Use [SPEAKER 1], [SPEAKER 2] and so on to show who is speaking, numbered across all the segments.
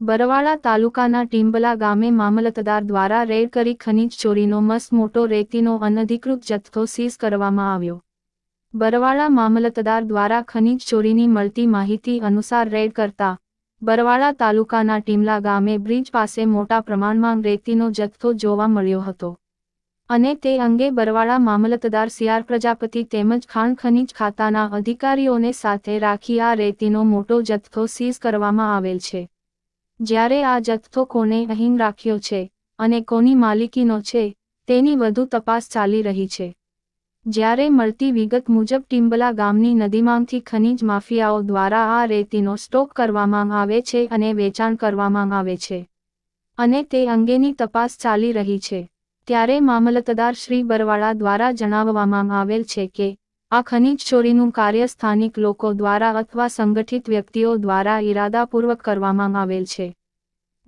[SPEAKER 1] બરવાળા તાલુકાના ટીમ્બલા ગામે મામલતદાર દ્વારા રેડ કરી ખનીજ ચોરીનો મસ્ત મોટો રેતીનો અનધિકૃત જથ્થો સીઝ કરવામાં આવ્યો. બરવાળા મામલતદાર દ્વારા ખનીજ ચોરીની મળતી માહિતી અનુસાર રેડ કરતા બરવાળા તાલુકાના ટીમલા ગામે બ્રિજ પાસે મોટા પ્રમાણમાં રેતીનો જથ્થો જોવા મળ્યો હતો. અને તે અંગે બરવાળા મામલતદાર સીઆર પ્રજાપતિ તેમજ ખાણ ખનીજ ખાતાના અધિકારીઓને સાથે રાખી આ રેતીનો મોટો જથ્થો સીઝ કરવામાં આવેલ છે. જ્યારે આ જથ્થો કોને અહીં રાખ્યો છે અને કોની માલિકીનો છે, તેની વધુ તપાસ ચાલી રહી છે. જ્યારે મળતી વિગત મુજબ ટિમ્બલા ગામની નદીમાંથી ખનીજ માફિયાઓ દ્વારા આ રેતીનો સ્ટોક કરવામાં આવે છે અને વેચાણ કરવામાં આવે છે. અને તે અંગેની તપાસ ચાલી રહી છે. ત્યારે મામલતદાર શ્રી બરવાળા દ્વારા જણાવવામાં આવેલ છે કે આ ખનિજ ચોરીનું કાર્ય સ્થાનિક લોકો દ્વારા અથવા સંગઠિત વ્યક્તિઓ દ્વારા ઇરાદાપૂર્વક કરવામાં આવેલ છે.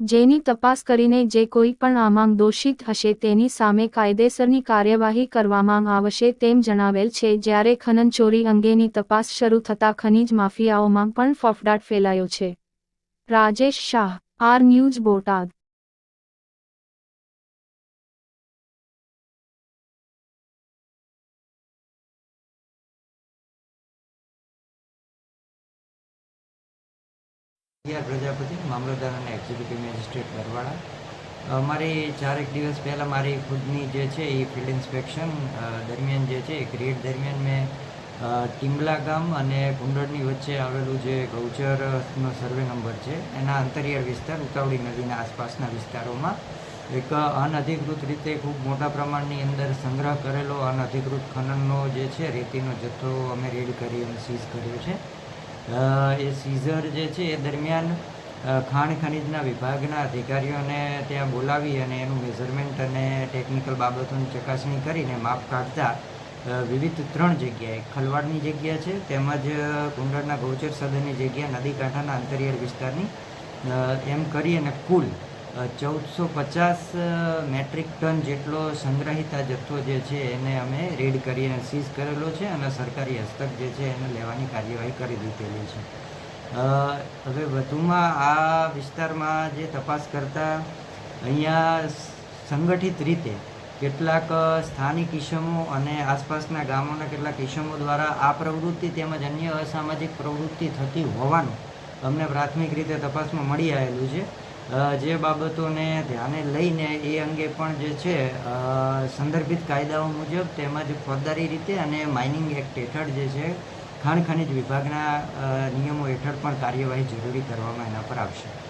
[SPEAKER 1] જેની તપાસ કરીને જે કોઈ પણ આમાં દોષિત હશે તેની સામે કાયદેસરની કાર્યવાહી કરવામાં આવશે તેમ જણાવેલ છે. જ્યારે ખનન ચોરી અંગેની તપાસ શરૂ થતાં ખનિજ માફિયાઓમાં પણ ફફડાટ ફેલાયો છે. Rajesh Shah, R news Botad.
[SPEAKER 2] Prajapati, મામલતદાર અને એક્ઝિક્યુટિવ મેજિસ્ટ્રેટ બરવાડા મારી ચારેક દિવસ પહેલાં મારી ખુદની જે છે એ ફિલ્ડ ઇન્સ્પેક્શન દરમિયાન જે છે એક રેડ દરમિયાન મેં ટીમલા ગામ અને કુંડળની વચ્ચે આવેલું જે ગૌચરનો સર્વે નંબર છે, એના અંતરિયાળ વિસ્તાર ઉતાવળી નદીના આસપાસના વિસ્તારોમાં એક અનઅધિકૃત રીતે ખૂબ મોટા પ્રમાણની અંદર સંગ્રહ કરેલો અનઅધિકૃત ખનનનો જે છે રેતીનો જથ્થો અમે રેડ કરી અને સીઝ કર્યો છે. એ સીઝર જે છે એ દરમિયાન ખાણ ખનીજના વિભાગના અધિકારીઓને ત્યાં બોલાવી અને એનું મેઝરમેન્ટ અને ટેકનિકલ બાબતોની ચકાસણી કરીને માપ કાઢતા વિવિધ ત્રણ જગ્યાએ ખલવાડની જગ્યા છે, તેમજ કુંડળના ગૌચર સદનની જગ્યા નદી કાંઠાના અંતરિયાળ વિસ્તારની એમ કરી અને કુલ ચૌદસો પચાસ મેટ્રિક ટન જેટલો સંગ્રહિત જથ્થો જે છે એને અમે રેડ કરી અને સીઝ કરેલો છે અને સરકારી હસ્તક જે છે એને લેવાની કાર્યવાહી કરી દીધેલી છે. હવે વધુમાં આ વિસ્તારમાં જે તપાસ કરતા અહીંયા સંગઠિત રીતે કેટલાક સ્થાનિક ઇસમો અને આસપાસના ગામોના કેટલાક ઇસમો દ્વારા આ પ્રવૃત્તિ તેમજ અન્ય અસામાજિક પ્રવૃત્તિ થતી હોવાનું અમને પ્રાથમિક રીતે તપાસમાં મળી આવેલું છે. જે બાબતોને ધ્યાને લઈને એ અંગે પણ જે છે સંદર્ભિત કાયદાઓ મુજબ તેમજ ફોજદારી રીતે અને માઇનિંગ એક્ટ હેઠળ જે છે, ખાણ ખનિજ વિભાગના નિયમો હેઠળ પણ કાર્યવાહી જરૂરી કરવામાં એના પર આવશે.